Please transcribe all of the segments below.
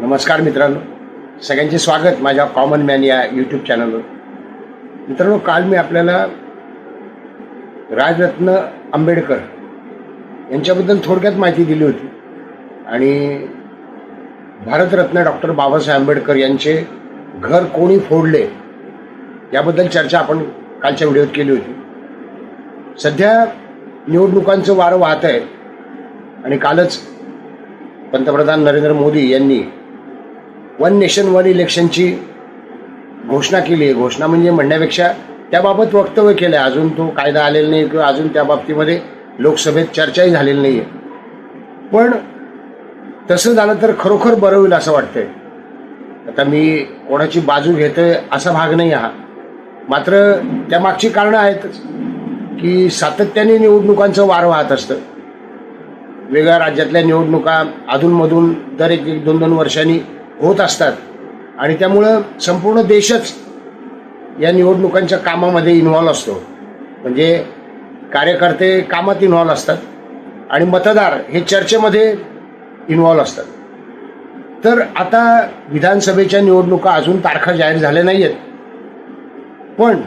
नमस्कार मित्रांनो. सगळ्यांचे स्वागत माझ्या कॉमन मॅन या यूट्यूब चॅनलवर मित्रांनो काल मी आपल्याला राजरत्न आंबेडकर यांच्याबद्दल थोडक्यात माहिती दिली होती. आणि भारतरत्न डॉक्टर बाबासाहेब आंबेडकर यांचे घर कोणी फोडले याबद्दल चर्चा आपण कालच्या व्हिडिओत केली होती. सध्या निवडणुकांचं वारं वाहत आहे आणि कालच पंतप्रधान नरेंद्र मोदी यांनी वन नेशन वन इलेक्शनची घोषणा केली. आहे घोषणा म्हणजे म्हणण्यापेक्षा त्याबाबत वक्तव्य केलं आहे अजून तो कायदा आलेला नाही किंवा अजून त्या बाबतीमध्ये लोकसभेत चर्चाही झालेली नाही आहे पण तसं झालं तर खरोखर बरं होईल असं वाटतंय. आता मी कोणाची बाजू घेतोय असा भाग नाही हा. मात्र त्यामागची कारणं आहेतच की सातत्याने निवडणुकांचं वार वाहत असतं. वेगळ्या राज्यातल्या निवडणुका अधूनमधून दर एक एक दोन दोन वर्षांनी होत असतात. आणि त्यामुळं संपूर्ण देशच या निवडणुकांच्या कामामध्ये इन्व्हॉल्व असतो. म्हणजे कार्यकर्ते कामात इन्व्हॉल्व असतात आणि मतदार हे चर्चेमध्ये इन्व्हॉल्व असतात. तर आता विधानसभेच्या निवडणुका अजून तारखा जाहीर झाल्या नाही आहेत पण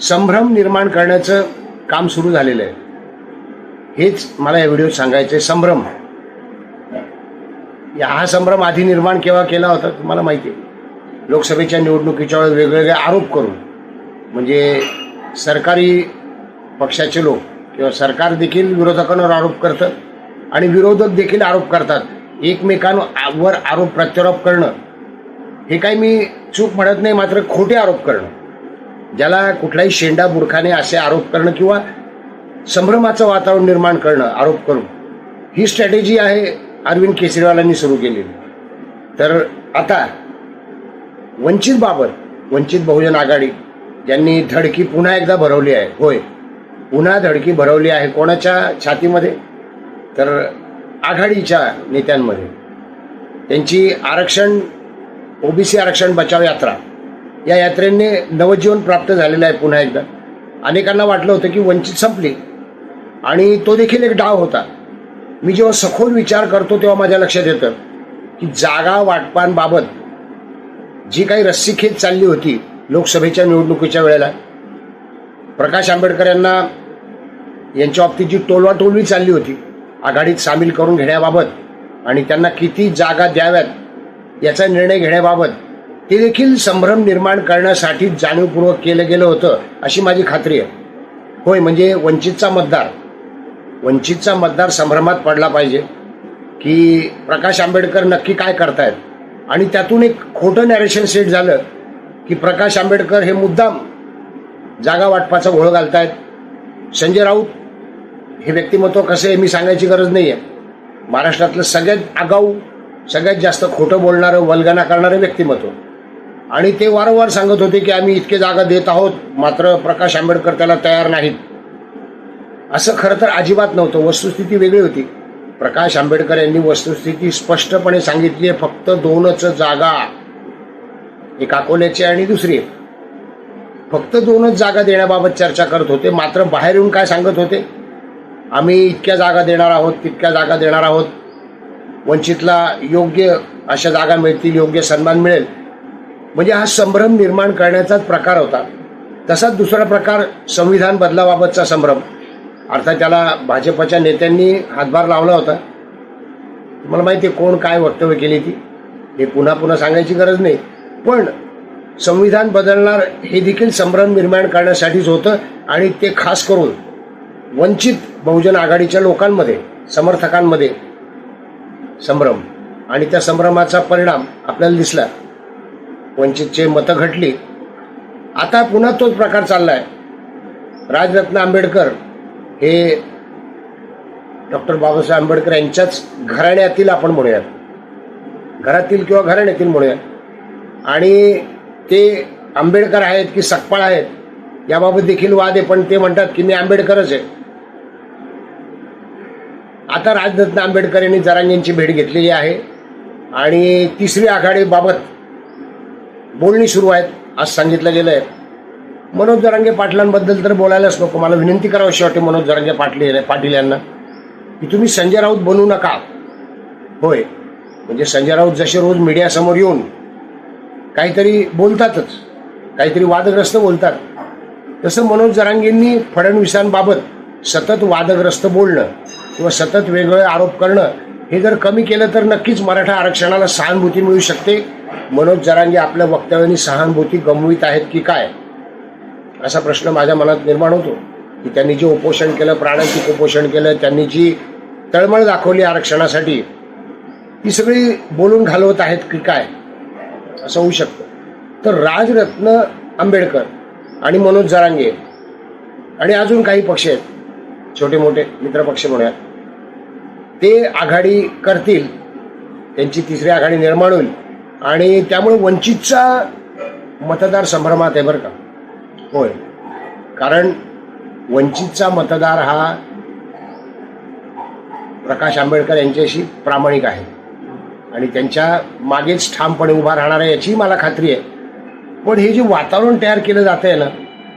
संभ्रम निर्माण करण्याचं काम सुरू झालेलं आहे. हेच मला या व्हिडिओत सांगायचं आहे संभ्रम. या हा संभ्रम आधी निर्माण केव्हा केला होता तुम्हाला माहिती आहे. लोकसभेच्या निवडणुकीच्या वेळेस वेगवेगळे आरोप करून म्हणजे सरकारी पक्षाचे लोक किंवा सरकार देखील विरोधकांवर आरोप करतं आणि विरोधक देखील आरोप करतात. एकमेकांवर आरोप प्रत्यारोप करणं हे काही मी चूक म्हणत नाही मात्र खोटे आरोप करणं. ज्याला कुठलाही शेंडा बुरखाने असे आरोप करणं किंवा संभ्रमाचं वातावरण निर्माण करणं आरोप करून ही स्ट्रॅटेजी आहे अरविंद केजरीवालांनी सुरू केलेली. तर आता वंचित बाबत वंचित बहुजन आघाडी ज्यांनी धडकी पुन्हा एकदा भरवली आहे. होय पुन्हा धडकी भरवली आहे कोणाच्या छातीमध्ये? तर आघाडीच्या नेत्यांमध्ये. त्यांची आरक्षण ओबीसी आरक्षण बचाव यात्रा. या यात्रेने नवजीवन प्राप्त झालेलं आहे पुन्हा एकदा. अनेकांना वाटलं होतं की वंचित संपली. आणि तो देखील एक डाव होता. मी जेव्हा सखोल विचार करतो तेव्हा माझ्या लक्षात येतं की जागा वाटपांबाबत जी काही रस्सीखेच चालली होती लोकसभेच्या निवडणुकीच्या वेळेला प्रकाश आंबेडकर यांना यांच्या बाबतीत जी टोलवाटोलवी चालली होती आघाडीत सामील करून घेण्याबाबत आणि त्यांना किती जागा द्याव्यात याचा निर्णय घेण्याबाबत ते देखील संभ्रम निर्माण करण्यासाठी जाणीवपूर्वक केलं गेलं होतं अशी माझी खात्री आहे. होय म्हणजे वंचितचा मतदार वंचितचा मतदार संभ्रमात पडला पाहिजे की प्रकाश आंबेडकर नक्की काय करतायत. आणि त्यातून एक खोटं नॅरेशन सेट झालं की प्रकाश आंबेडकर हे मुद्दाम जागा वाटपाचा घोळ घालतायत. संजय राऊत हे व्यक्तिमत्व कसं आहे मी सांगायची गरज नाही आहे महाराष्ट्रातलं सगळ्यात आगाऊ सगळ्यात जास्त खोटं बोलणारं वल्गना करणारं व्यक्तिमत्व. आणि ते वारंवार सांगत होते की आम्ही इतके जागा देत आहोत मात्र प्रकाश आंबेडकर त्याला तयार नाहीत. असं खरं तर अजिबात नव्हतं. वस्तुस्थिती वेगळी होती. प्रकाश आंबेडकर यांनी वस्तुस्थिती स्पष्टपणे सांगितली आहे. फक्त दोनच जागा. एक अकोल्याची आणि दुसरी फक्त दोनच जागा देण्याबाबत चर्चा करत होते. मात्र बाहेर येऊन काय सांगत होते? आम्ही इतक्या जागा देणार आहोत तितक्या जागा देणार आहोत. वंचितला योग्य अशा जागा मिळतील योग्य सन्मान मिळेल. म्हणजे हा संभ्रम निर्माण करण्याचाच प्रकार होता. तसाच दुसरा प्रकार संविधान बदलाबाबतचा संभ्रम. अर्थात त्याला भाजपच्या नेत्यांनी हातभार लावला होता. तुम्हाला माहिती आहे कोण काय वक्तव्य केली ती? हे पुन्हा पुन्हा सांगायची गरज नाही. पण संविधान बदलणार हे देखील संभ्रम निर्माण करण्यासाठीच होतं आणि ते खास करून वंचित बहुजन आघाडीच्या लोकांमध्ये समर्थकांमध्ये संभ्रम आणि त्या संभ्रमाचा परिणाम आपल्याला दिसला. वंचितचे मतं घटली. आता पुन्हा तोच प्रकार चालला आहे राजरत्न आंबेडकर हे डॉक्टर बाबासाहेब आंबेडकर यांच्याच घराण्यातील आपण म्हणूयात. घरातील किंवा घराण्यातील म्हणूयात. आणि ते आंबेडकर आहेत की सकपाळ आहेत याबाबत देखील वाद आहे पण ते म्हणतात की मी आंबेडकरच आहे. आता राजरत्न आंबेडकर यांनी जरांगेंची भेट घेतलेली आहे. आणि तिसरी आघाडीबाबत बोलणी सुरू आहेत आज सांगितलं गेलं आहे मनोज जरांगे पाटलांबद्दल तर बोलायलाच नको. मला विनंती करावीशी वाटते मनोज जरांगे पाटील पाटील यांना. की तुम्ही संजय राऊत बनू नका. होय. म्हणजे संजय राऊत जसे रोज मीडियासमोर येऊन काहीतरी बोलतातच. काहीतरी वादग्रस्त बोलतात. तसं मनोज जरांगेंनी फडणवीसांबाबत सतत वादग्रस्त बोलणं किंवा सतत वेगवेगळे आरोप करणं हे जर कमी केलं तर नक्कीच मराठा आरक्षणाला सहानुभूती मिळू शकते. मनोज जरांगे आपल्या वक्तव्याने सहानुभूती गमवीत आहेत की काय? असा प्रश्न माझ्या मनात निर्माण होतो की त्यांनी जे उपोषण केलं प्राण्यांची कुपोषण केलं त्यांनी जी तळमळ दाखवली आरक्षणासाठी ती सगळी बोलून घालवत आहेत की काय असं होऊ शकतं. तर राजरत्न आंबेडकर आणि मनोज जरांगे आणि अजून काही पक्ष आहेत छोटे मोठे मित्रपक्ष म्हणूयात ते आघाडी करतील त्यांची तिसरी आघाडी निर्माण होईल आणि त्यामुळे वंचितचा मतदार संभ्रमात आहे बरं का. होय. कारण वंचितचा मतदार हा प्रकाश आंबेडकर यांच्याशी प्रामाणिक आहे. आणि त्यांच्या मागेच ठामपणे उभा राहणार आहे याचीही मला खात्री आहे. पण हे जे वातावरण तयार केलं जातं आहे ना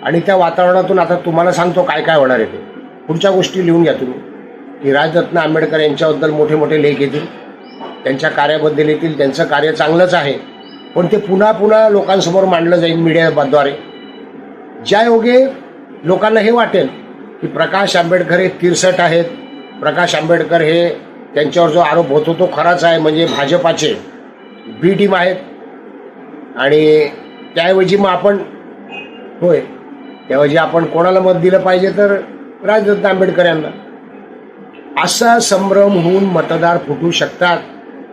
आणि त्या वातावरणातून आता तुम्हाला सांगतो काय काय होणार आहे ते. पुढच्या गोष्टी लिहून घ्या तुम्ही. की राजरत्न आंबेडकर यांच्याबद्दल मोठे मोठे लेख येतील. त्यांच्या कार्याबद्दल येतील. त्यांचं कार्य चांगलंच आहे. पण ते पुन्हा पुन्हा लोकांसमोर मांडलं जाईल मीडियाद्वारे. ज्या योगे. लोकांना हे वाटेल की प्रकाश आंबेडकर हे तिरसट आहेत. प्रकाश आंबेडकर हे त्यांच्यावर जो आरोप होतो तो खराच आहे. म्हणजे भाजपाचे बी टीम आहेत. आणि त्याऐवजी मग आपण होय त्याऐवजी आपण कोणाला मत दिलं पाहिजे तर राजरत्न आंबेडकर यांना. असा संभ्रम होऊन मतदार फुटू शकतात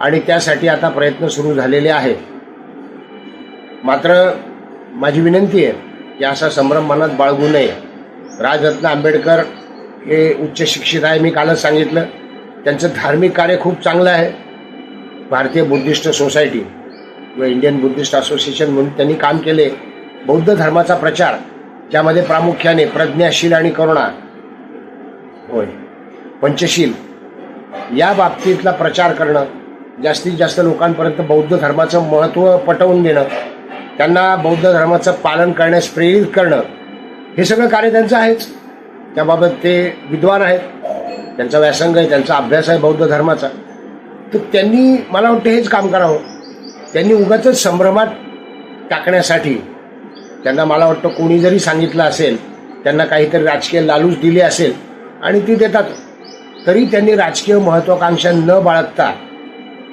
आणि त्यासाठी आता प्रयत्न सुरू झालेले आहेत. मात्र माझी विनंती आहे की असा संभ्रम मनात बाळगू नये. राजरत्न आंबेडकर हे उच्च शिक्षित आहे मी कालच सांगितलं. त्यांचं धार्मिक कार्य खूप चांगलं आहे. भारतीय बुद्धिस्ट सोसायटी किंवा इंडियन बुद्धिस्ट असोसिएशन म्हणून त्यांनी काम केले. बौद्ध धर्माचा प्रचार ज्यामध्ये प्रामुख्याने प्रज्ञाशील आणि करुणा होय पंचशील या बाबतीतला प्रचार करणं जास्तीत जास्त लोकांपर्यंत बौद्ध धर्माचं महत्त्व पटवून देणं त्यांना बौद्ध धर्माचं पालन करण्यास प्रेरित करणं हे सगळं कार्य त्यांचं आहेच. त्याबाबत ते विद्वान आहेत. त्यांचा व्यासंग आहे त्यांचा अभ्यास आहे बौद्ध धर्माचा. तर त्यांनी मला वाटतं हेच काम करावं. त्यांनी उगाच संभ्रमात टाकण्यासाठी त्यांना मला वाटतं कोणी जरी सांगितलं असेल त्यांना काहीतरी राजकीय लालूच दिली असेल आणि ती देतात. तरी त्यांनी राजकीय महत्त्वाकांक्षा न बाळगता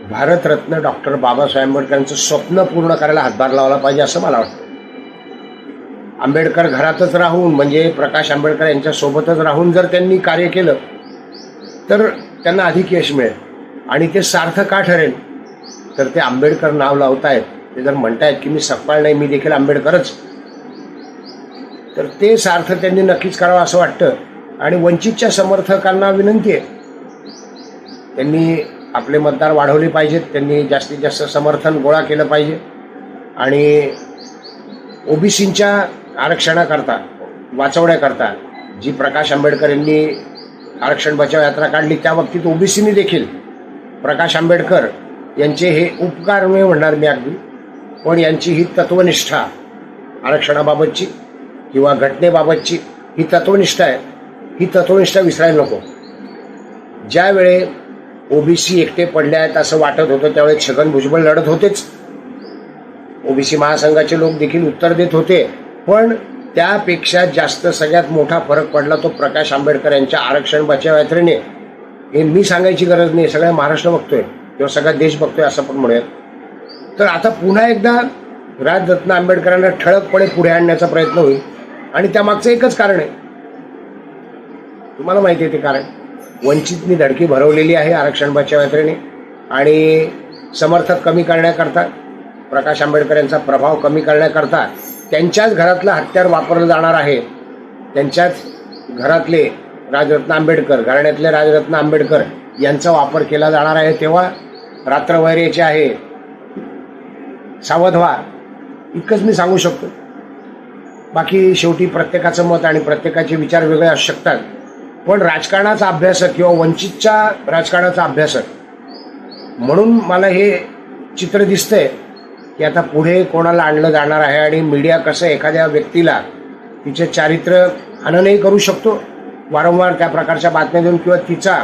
भारतरत्न डॉक्टर बाबासाहेब आंबेडकरांचं स्वप्न पूर्ण करायला हातभार लावला पाहिजे असं मला वाटतं. आंबेडकर घरातच राहून म्हणजे प्रकाश आंबेडकर यांच्या सोबतच राहून जर त्यांनी कार्य केलं तर त्यांना अधिक यश मिळेल. आणि ते सार्थ का ठरेल? तर ते आंबेडकर नाव लावतायत. ते जर म्हणतायत की मी सपकाळ नाही मी देखील आंबेडकरच. तर ते सार्थ त्यांनी नक्कीच करावं असं वाटतं. आणि वंचितच्या समर्थकांना विनंती आहे. त्यांनी आपले मतदार वाढवले पाहिजेत. त्यांनी जास्तीत जास्त समर्थन गोळा केलं पाहिजे. आणि ओबीसींच्या आरक्षणाकरता वाचवण्याकरता जी प्रकाश आंबेडकर यांनी आरक्षण बचाव यात्रा काढली त्या बाबतीत ओबीसीनी देखील प्रकाश आंबेडकर यांचे हे उपकार नाही म्हणणार मी अगदी पण यांची ही तत्वनिष्ठा आरक्षणाबाबतची किंवा घटनेबाबतची ही तत्वनिष्ठा आहे ही तत्वनिष्ठा विसरायला नको. ज्यावेळे ओबीसी एकटे पडले आहेत असं वाटत होतं. त्यावेळेस छगन भुजबळ लढत होतेच. ओबीसी महासंघाचे लोक देखील उत्तर देत होते. पण त्यापेक्षा जास्त सगळ्यात मोठा फरक पडला तो प्रकाश आंबेडकर यांच्या आरक्षण बचाव यात्रेने. हे मी सांगायची गरज नाही. सगळ्या महाराष्ट्र बघतोय किंवा सगळा देश बघतोय असं पण म्हणूयात. तर आता पुन्हा एकदा राजरत्न आंबेडकरांना ठळकपणे पुढे आणण्याचा प्रयत्न होईल. आणि त्यामागचं एकच कारण आहे. तुम्हाला माहिती आहे ते कारण. वंचितनी धडकी भरवलेली आहे आरक्षण बचाव यात्रेने आणि समर्थक कमी करण्याकरता प्रकाश आंबेडकर यांचा प्रभाव कमी करण्याकरता त्यांच्याच घरातलं हत्यार वापरलं जाणार आहे. त्यांच्याच घरातले राजरत्न आंबेडकर घराण्यातले राजरत्न आंबेडकर यांचा वापर केला जाणार आहे तेव्हा रात्रवैरेचे आहे. सावध व्हा इतकंच मी सांगू शकतो. बाकी शेवटी प्रत्येकाचं मत आणि प्रत्येकाचे विचार वेगळे असू शकतात. पण राजकारणाचा अभ्यासक किंवा वंचितच्या राजकारणाचा अभ्यासक. म्हणून मला हे चित्र दिसतंय की आता पुढे कोणाला आणलं जाणार आहे आणि मीडिया कसं एखाद्या व्यक्तीला तिचे चारित्र्य हननही करू शकतो. वारंवार त्या प्रकारच्या बातम्या देऊन किंवा तिचा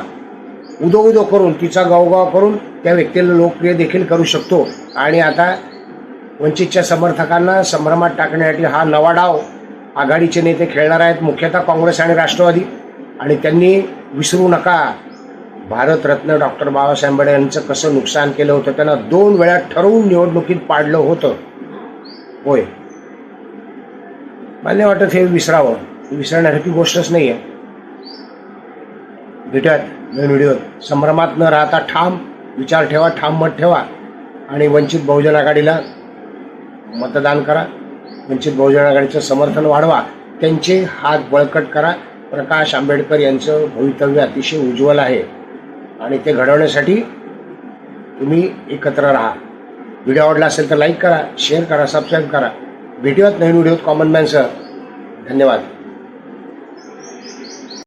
उदो उदो करून तिचा गावगाव करून त्या व्यक्तीला लोकप्रिय देखील करू शकतो. आणि आता वंचितच्या समर्थकांना संभ्रमात टाकण्यासाठी हा नवा डाव आघाडीचे नेते खेळणार आहेत मुख्यतः काँग्रेस आणि राष्ट्रवादी. आणि त्यांनी विसरू नका. भारतरत्न डॉक्टर बाबासाहेब आंबेडकर यांचं कसं नुकसान केलं होतं त्यांना दोन वेळा ठरवून निवडणुकीत पाडलं होतं. होय. मला वाटत हे विसरावं. विसरण्यासारखी गोष्टच नाही आहे भेटूयात नवीन व्हिडिओत. संभ्रमात न राहता ठाम विचार ठेवा ठाम मत ठेवा. आणि वंचित बहुजन आघाडीला मतदान करा. वंचित बहुजन आघाडीचं समर्थन वाढवा. त्यांचे हात बळकट करा. प्रकाश आंबेडकर यांचं भवितव्य अतिशय उज्ज्वल आहे. आणि ते घडवण्यासाठी तुम्ही एकत्र राहा. व्हिडिओ आवडला असेल तर लाईक करा शेअर करा सबस्क्राईब करा. भेटूयात नवीन व्हिडिओत कॉमन मॅनसह धन्यवाद.